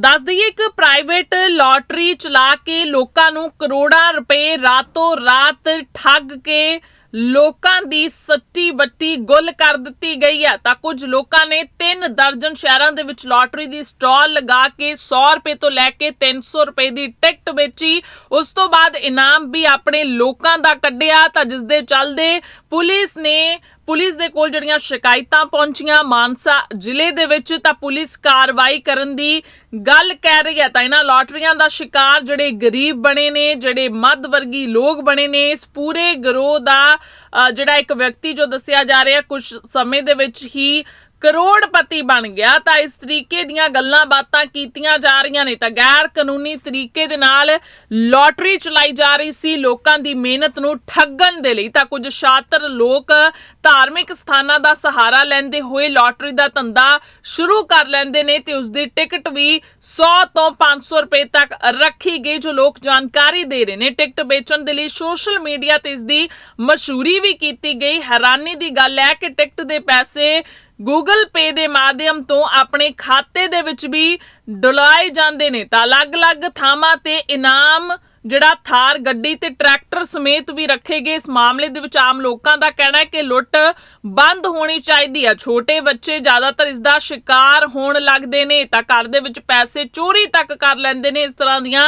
ਦੱਸ ਦਈਏ ਇੱਕ ਪ੍ਰਾਈਵੇਟ ਲਾਟਰੀ ਚਲਾ ਕੇ ਲੋਕਾਂ ਨੂੰ ਕਰੋੜਾਂ ਰੁਪਏ ਰਾਤੋਂ ਰਾਤ ਠੱਗ ਕੇ ਲੋਕਾਂ ਦੀ ਸੱਟੀ ਬੱਟੀ ਗੁੱਲ ਕਰ ਦਿੱਤੀ ਗਈ ਹੈ। ਤਾਂ ਕੁਝ ਲੋਕਾਂ ਨੇ ਤਿੰਨ ਦਰਜਨ ਸ਼ਹਿਰਾਂ ਦੇ ਵਿੱਚ ਲਾਟਰੀ ਦੀ ਸਟਾਲ ਲਗਾ ਕੇ 100 ਰੁਪਏ ਤੋਂ ਲੈ ਕੇ 300 ਰੁਪਏ ਦੀ ਟਿਕਟ ਵੇਚੀ। ਉਸ ਤੋਂ ਬਾਅਦ ਇਨਾਮ ਵੀ ਆਪਣੇ ਲੋਕਾਂ ਦਾ ਕੱਢਿਆ। ਤਾਂ ਜਿਸ ਦੇ ਚੱਲਦੇ ਪੁਲਿਸ ਨੇ ਪੁਲਿਸ ਦੇ ਕੋਲ ਜਿਹੜੀਆਂ ਸ਼ਿਕਾਇਤਾਂ ਪਹੁੰਚੀਆਂ ਮਾਨਸਾ ਜ਼ਿਲ੍ਹੇ ਦੇ ਵਿੱਚ, ਤਾਂ ਪੁਲਿਸ ਕਾਰਵਾਈ ਕਰਨ ਦੀ ਗੱਲ ਕਹਿ ਰਹੀ ਹੈ। ਤਾਂ ਇਹਨਾਂ ਲਾਟਰੀਆਂ ਦਾ ਸ਼ਿਕਾਰ ਜਿਹੜੇ ਗਰੀਬ ਬਣੇ ਨੇ, ਜਿਹੜੇ ਮੱਧ ਵਰਗੀ ਲੋਕ ਬਣੇ ਨੇ, ਇਸ ਪੂਰੇ ਗਰੋਹ ਦਾ ਜਿਹੜਾ ਇੱਕ ਵਿਅਕਤੀ ਜੋ ਦੱਸਿਆ ਜਾ ਰਿਹਾ ਕੁਝ ਸਮੇਂ ਦੇ ਵਿੱਚ ਹੀ ਕਰੋੜਪਤੀ ਬਣ ਗਿਆ, ਤਾਂ ਇਸ ਤਰੀਕੇ ਦੀਆਂ ਗੱਲਾਂ ਬਾਤਾਂ ਕੀਤੀਆਂ ਜਾ ਰਹੀਆਂ ਨੇ। ਤਾਂ ਗੈਰ ਕਾਨੂੰਨੀ ਤਰੀਕੇ ਦੇ ਨਾਲ ਲਾਟਰੀ ਚਲਾਈ ਜਾ ਰਹੀ ਸੀ, ਲੋਕਾਂ ਦੀ ਮਿਹਨਤ ਨੂੰ ਠੱਗਣ ਦੇ ਲਈ। ਤਾਂ ਕੁਝ ਸ਼ਾਤਰ ਲੋਕ ਧਾਰਮਿਕ ਸਥਾਨਾਂ ਦਾ ਸਹਾਰਾ ਲੈਂਦੇ ਹੋਏ ਲਾਟਰੀ ਦਾ ਧੰਦਾ ਸ਼ੁਰੂ ਕਰ ਲੈਂਦੇ ਨੇ ਤੇ ਉਸ ਦੀ ਟਿਕਟ ਵੀ 100 ਤੋਂ 500 ਰੁਪਏ ਤੱਕ ਰੱਖੀ ਗਈ, ਜੋ ਲੋਕ ਜਾਣਕਾਰੀ ਦੇ ਰਹੇ ਨੇ। ਟਿਕਟ ਵੇਚਣ ਦੇ ਲਈ ਸੋਸ਼ਲ ਮੀਡੀਆ ਤੇ ਇਸ ਦੀ ਮਸ਼ਹੂਰੀ ਵੀ ਕੀਤੀ ਗਈ। ਹੈਰਾਨੀ ਦੀ ਗੱਲ ਹੈ ਕਿ ਟਿਕਟ ਦੇ ਪੈਸੇ ਗੂਗਲ ਪੇ ਦੇ ਮਾਧਿਅਮ ਤੋਂ ਆਪਣੇ ਖਾਤੇ ਦੇ ਵਿੱਚ ਵੀ ਡੁਲਾਏ ਜਾਂਦੇ ਨੇ ਤਾਂ ਅਲੱਗ-ਅਲੱਗ ਥਾਵਾਂ ਤੇ ਇਨਾਮ ਜਿਹੜਾ ਥਾਰ, ਗੱਡੀ ਤੇ ਟਰੈਕਟਰ ਸਮੇਤ ਵੀ ਰੱਖੇ ਗਏ। ਇਸ ਮਾਮਲੇ ਦੇ ਵਿੱਚ ਆਮ ਲੋਕਾਂ ਦਾ ਕਹਿਣਾ ਹੈ ਕਿ ਲੁੱਟ ਬੰਦ ਹੋਣੀ ਚਾਹੀਦੀ ਹੈ। ਛੋਟੇ ਬੱਚੇ ਜ਼ਿਆਦਾਤਰ ਇਸ ਦਾ ਸ਼ਿਕਾਰ ਹੋਣ ਲੱਗਦੇ ਨੇ ਤਾਂ ਘਰ ਦੇ ਵਿੱਚ ਪੈਸੇ ਚੋਰੀ ਤੱਕ ਕਰ ਲੈਂਦੇ ਨੇ। ਇਸ ਤਰ੍ਹਾਂ ਦੀਆਂ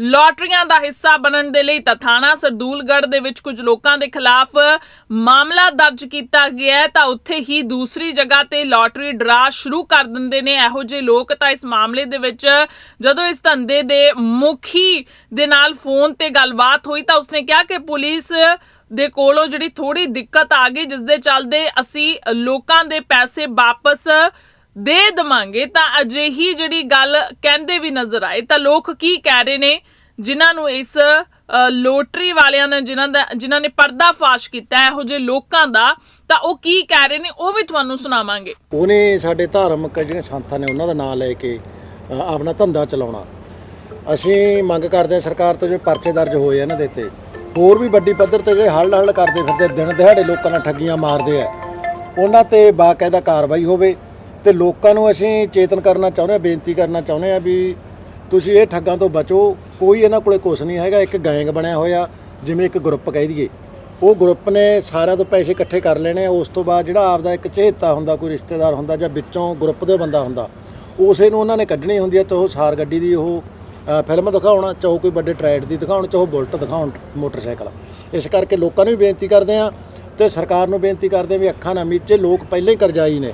ਲਾਟਰੀਆਂ ਦਾ ਹਿੱਸਾ ਬਣਨ ਦੇ ਲਈ ਤਾਂ ਥਾਣਾ ਸਰਦੂਲਗੜ੍ਹ ਦੇ ਵਿੱਚ ਕੁਝ ਲੋਕਾਂ ਦੇ ਖਿਲਾਫ ਮਾਮਲਾ ਦਰਜ ਕੀਤਾ ਗਿਆ ਹੈ। ਤਾਂ ਉੱਥੇ ਹੀ ਦੂਸਰੀ ਜਗ੍ਹਾ ਤੇ ਲਾਟਰੀ ਡਰਾ ਸ਼ੁਰੂ ਕਰ ਦਿੰਦੇ ਨੇ। ਇਹੋ ਜਿਹੇ ਲੋਕ ਤਾਂ ਇਸ ਮਾਮਲੇ ਦੇ ਵਿੱਚ ਜਦੋਂ ਇਸ ਧੰਦੇ ਦੇ ਮੁਖੀ ਦੇ ਨਾਲ ਫੋਨ ਤੇ ਗੱਲਬਾਤ ਹੋਈ ਤਾਂ ਉਸਨੇ ਕਿਹਾ ਕਿ ਪੁਲਿਸ ਦੇ ਕੋਲੋਂ ਜਿਹੜੀ ਥੋੜੀ ਦਿੱਕਤ ਆ ਗਈ, ਜਿਸ ਦੇ ਚੱਲਦੇ ਅਸੀਂ ਲੋਕਾਂ ਦੇ ਪੈਸੇ ਵਾਪਸ ਦੇ ਦਵਾਂਗੇ। ਤਾਂ ਅਜਿਹੀ ਜਿਹੜੀ ਗੱਲ ਕਹਿੰਦੇ ਵੀ ਨਜ਼ਰ ਆਏ, ਤਾਂ ਲੋਕ ਕੀ ਕਹਿ ਰਹੇ ਨੇ, ਜਿਨ੍ਹਾਂ ਨੂੰ ਇਸ ਲੋਟਰੀ ਵਾਲਿਆਂ ਨੇ ਜਿਨ੍ਹਾਂ ਦਾ, ਜਿਨ੍ਹਾਂ ਨੇ ਪਰਦਾ ਫਾਸ਼ ਕੀਤਾ ਇਹੋ ਜਿਹੇ ਲੋਕਾਂ ਦਾ, ਤਾਂ ਉਹ ਕੀ ਕਹਿ ਰਹੇ ਨੇ, ਉਹ ਵੀ ਤੁਹਾਨੂੰ ਸੁਣਾਵਾਂਗੇ। ਉਹਨੇ ਸਾਡੇ ਧਾਰਮਿਕ ਜਿਹੜੇ ਸੰਤਾਂ ਨੇ, ਉਹਨਾਂ ਦਾ ਨਾਮ ਲੈ ਕੇ ਆਪਣਾ ਧੰਦਾ ਚਲਾਉਣਾ। ਅਸੀਂ ਮੰਗ ਕਰਦੇ ਹਾਂ ਸਰਕਾਰ ਤੋਂ ਜੋ ਪਰਚੇ ਦਰਜ ਹੋਏ ਇਹਨਾਂ ਦੇ ਤੇ ਹੋਰ ਵੀ ਵੱਡੀ ਪੱਧਰ ਤੇ ਜਿਹੜੇ ਹਲ ਹੱਲ ਕਰਦੇ ਫਿਰਦੇ ਦਿਨ ਦਿਹਾੜੇ ਲੋਕਾਂ ਨਾਲ ਠੱਗੀਆਂ ਮਾਰਦੇ ਆ, ਉਹਨਾਂ ਤੇ ਬਾਕਾਇਦਾ ਕਾਰਵਾਈ ਹੋਵੇ ਤੇ ਲੋਕਾਂ ਨੂੰ ਅਸੀਂ ਚੇਤਨ ਕਰਨਾ ਚਾਹੁੰਦੇ ਹਾਂ, ਬੇਨਤੀ ਕਰਨਾ ਚਾਹੁੰਦੇ ਹਾਂ ਵੀ ਤੁਸੀਂ ਇਹ ਠੱਗਾਂ ਤੋਂ ਬਚੋ, ਕੋਈ ਇਹਨਾਂ ਕੋਲੇ ਕੁਝ ਨਹੀਂ ਹੈਗਾ, ਇੱਕ ਗੈਂਗ ਬਣਿਆ ਹੋਇਆ, ਜਿਵੇਂ ਇੱਕ ਗਰੁੱਪ ਕਹਿ ਦਈਏ। ਉਹ ਗਰੁੱਪ ਨੇ ਸਾਰਿਆਂ ਤੋਂ ਪੈਸੇ ਇਕੱਠੇ ਕਰ ਲੈਣੇ ਆ, ਉਸ ਤੋਂ ਬਾਅਦ ਜਿਹੜਾ ਆਪਦਾ ਇੱਕ ਚੇਤਾ ਹੁੰਦਾ, ਕੋਈ ਰਿਸ਼ਤੇਦਾਰ ਹੁੰਦਾ ਜਾਂ ਵਿੱਚੋਂ ਗਰੁੱਪ ਦੇ ਬੰਦਾ ਹੁੰਦਾ, ਉਸੇ ਨੂੰ ਉਹਨਾਂ ਨੇ ਕੱਢਣੀ ਹੁੰਦੀ ਹੈ ਤੇ ਉਹ ਸਾਰ ਗੱਡੀ ਦੀ ਉਹ ਫਿਲਮ ਦਿਖਾਉਣਾ, ਚਾਹੋ ਕੋਈ ਵੱਡੇ ਟਰੈਡ ਦੀ ਦਿਖਾਉਣ, ਚਾਹੋ ਬੁਲਟ ਦਿਖਾਉਣ ਮੋਟਰਸਾਈਕਲ। ਇਸ ਕਰਕੇ ਲੋਕਾਂ ਨੂੰ ਵੀ ਬੇਨਤੀ ਕਰਦੇ ਆ ਤੇ ਸਰਕਾਰ ਨੂੰ ਬੇਨਤੀ ਕਰਦੇ ਵੀ ਅੱਖਾਂ ਨਾ ਮੀਚੇ, ਲੋਕ ਪਹਿਲਾਂ ਹੀ ਕਰਜ਼ਾਈ ਨੇ।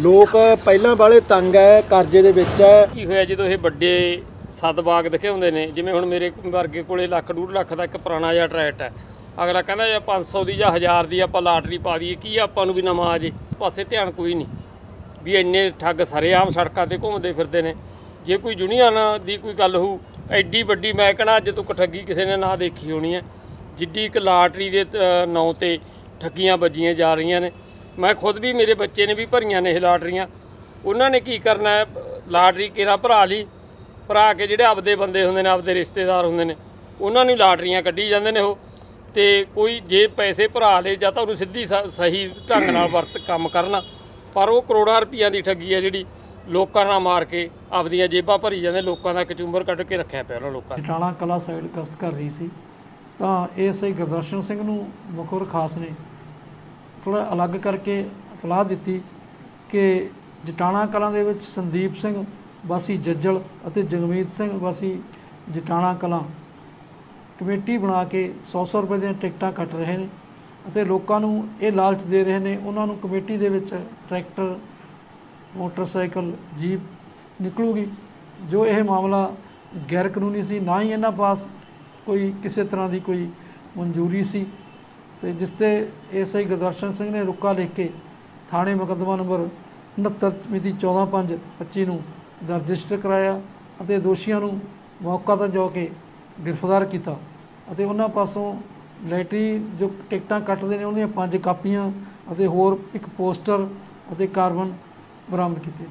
ਲੋਕ ਪਹਿਲਾਂ ਵਾਲੇ ਤੰਗ ਹੈ, ਕਰਜ਼ੇ ਦੇ ਵਿੱਚ ਹੈ। ਕੀ ਹੋਇਆ ਜਦੋਂ ਇਹ ਵੱਡੇ ਸਦਬਾਗ ਦਿਖਾਉਂਦੇ ਨੇ? ਜਿਵੇਂ ਹੁਣ ਮੇਰੇ ਵਰਗੇ ਕੋਲੇ ਲੱਖ, ਡੂਢ ਲੱਖ ਦਾ ਇੱਕ ਪੁਰਾਣਾ ਜਿਹਾ ਟਰੈਕਟ ਹੈ। ਅਗਲਾ ਕਹਿੰਦਾ ਜਾਂ 500 ਦੀ ਜਾਂ 1000 ਦੀ ਆਪਾਂ ਲਾਟਰੀ ਪਾ ਦਈਏ, ਕੀ ਆਪਾਂ ਨੂੰ ਵੀ ਨਵਾਂ ਆ ਜੇ? ਪਾਸੇ ਧਿਆਨ ਕੋਈ ਨਹੀਂ। ਵੀ ਇੰਨੇ ਠੱਗ ਸਰੇਆਮ ਸੜਕਾਂ ਤੇ ਘੁੰਮਦੇ ਫਿਰਦੇ ਨੇ। ਜੇ ਕੋਈ ਯੂਨੀਅਨ ਦੀ ਕੋਈ ਗੱਲ ਹੋਊ, ਐਡੀ ਵੱਡੀ ਮੈਂ ਕਹਣਾ ਅੱਜ ਤੱਕ ਠੱਗੀ ਕਿਸੇ ਨੇ ਨਾ ਦੇਖੀ ਹੋਣੀ ਹੈ। ਜਿੱਡੀ ਇੱਕ ਲਾਟਰੀ ਦੇ ਨਾਂ ਤੇ ਠੱਗੀਆਂ ਵੱਜੀਆਂ ਜਾ ਰਹੀਆਂ ਨੇ। ਮੈਂ ਖੁਦ ਵੀ, ਮੇਰੇ ਬੱਚੇ ਨੇ ਵੀ ਭਰੀਆਂ ਨੇ ਇਹ ਲਾਟਰੀਆਂ। ਉਹਨਾਂ ਨੇ ਕੀ ਕਰਨਾ ਹੈ? ਲਾਟਰੀ ਕਿਹੜਾ ਭਰਾ ਲਈ? ਭਰਾ ਕੇ ਜਿਹੜੇ ਆਪਦੇ ਬੰਦੇ ਹੁੰਦੇ ਨੇ, ਆਪਦੇ ਰਿਸ਼ਤੇਦਾਰ ਹੁੰਦੇ ਨੇ, ਉਹਨਾਂ ਨੂੰ ਲਾਟਰੀਆਂ ਕੱਢੀ ਜਾਂਦੇ ਨੇ ਉਹ। ਤੇ ਕੋਈ ਜੇ ਪੈਸੇ ਭਰਾ ਲਏ ਜਾਂ ਤਾਂ ਉਹਨੂੰ ਸਿੱਧੀ ਸ- ਸਹੀ ਢੰਗ ਨਾਲ ਵਰਤ, ਕੰਮ ਕਰਨਾ। ਪਰ ਉਹ ਕਰੋੜਾਂ ਰੁਪਈਆ ਦੀ ਠੱਗੀ ਹੈ ਜਿਹੜੀ। ਲੋਕਾਂ ਨਾਲ ਮਾਰ ਕੇ ਆਪਦੀਆਂ ਜੇਬਾਂ ਭਰੀ ਜਾਂਦੇ, ਲੋਕਾਂ ਦਾ ਕਚੂੰਬਰ ਕੱਢ ਕੇ ਰੱਖਿਆ ਪਿਆ ਉਹਨਾਂ ਲੋਕਾਂ ਨੇ। ਟਾਣਾ ਕਲਾ ਸਾਈਡ ਗਸ਼ਤ ਕਰ ਰਹੀ ਸੀ, ਤਾਂ ਏਐਸਆਈ ਗੁਰਦਰਸ਼ਨ ਸਿੰਘ ਨੂੰ ਮੁਖਬਰ ਖਾਸ ਨੇ ਥੋੜਾ ਅਲੱਗ ਕਰਕੇ ਇਤਲਾਹ ਦਿੱਤੀ ਕਿ ਜਟਾਣਾ ਕਲਾਂ ਦੇ ਵਿੱਚ ਸੰਦੀਪ ਸਿੰਘ, ਵਾਸੀ ਜੱਜਲ ਅਤੇ ਜਗਮੀਤ ਸਿੰਘ, ਵਾਸੀ ਜਟਾਣਾ ਕਲਾਂ ਕਮੇਟੀ ਬਣਾ ਕੇ 100-100 ਰੁਪਏ ਦੀਆਂ ਟਿਕਟਾਂ ਕੱਟ ਰਹੇ ਨੇ ਅਤੇ ਲੋਕਾਂ ਨੂੰ ਇਹ ਲਾਲਚ ਦੇ ਰਹੇ ਨੇ, ਉਹਨਾਂ ਨੂੰ ਕਮੇਟੀ ਦੇ ਵਿੱਚ ਟਰੈਕਟਰ ਮੋਟਰਸਾਈਕਲ, ਜੀਪ ਨਿਕਲੂਗੀ। ਜੋ ਇਹ ਮਾਮਲਾ ਗੈਰ ਕਾਨੂੰਨੀ ਸੀ, ਨਾ ਹੀ ਇਹਨਾਂ ਪਾਸ ਕੋਈ ਕਿਸੇ ਤਰ੍ਹਾਂ ਦੀ ਕੋਈ ਮਨਜ਼ੂਰੀ ਸੀ। ਤੇ ਜਿਸ ਤੇ ਐਸਆਈ ਗੁਰਦਰਸ਼ਨ ਸਿੰਘ ਨੇ ਰੁਕਾ ਲਿਖ ਕੇ ਥਾਣੇ ਮੁਕੱਦਮਾ ਨੰਬਰ 69 ਮਿਤੀ 14/5/25 ਨੂੰ ਰਜਿਸਟਰ ਕਰਾਇਆ ਅਤੇ ਦੋਸ਼ੀਆਂ ਨੂੰ ਮੌਕਾ ਤੇ ਜਾ ਕੇ ਗ੍ਰਿਫਤਾਰ ਕੀਤਾ ਅਤੇ ਉਹਨਾਂ ਪਾਸੋਂ ਲੈਟਰੀ ਜੋ ਟਿਕਟਾਂ ਕੱਟਦੇ ਨੇ, ਉਹਦੀਆਂ ਪੰਜ ਕਾਪੀਆਂ ਅਤੇ ਹੋਰ ਇੱਕ ਪੋਸਟਰ ਅਤੇ ਕਾਰਬਨ ਬਰਾਮਦ ਕੀਤੇ ਨੇ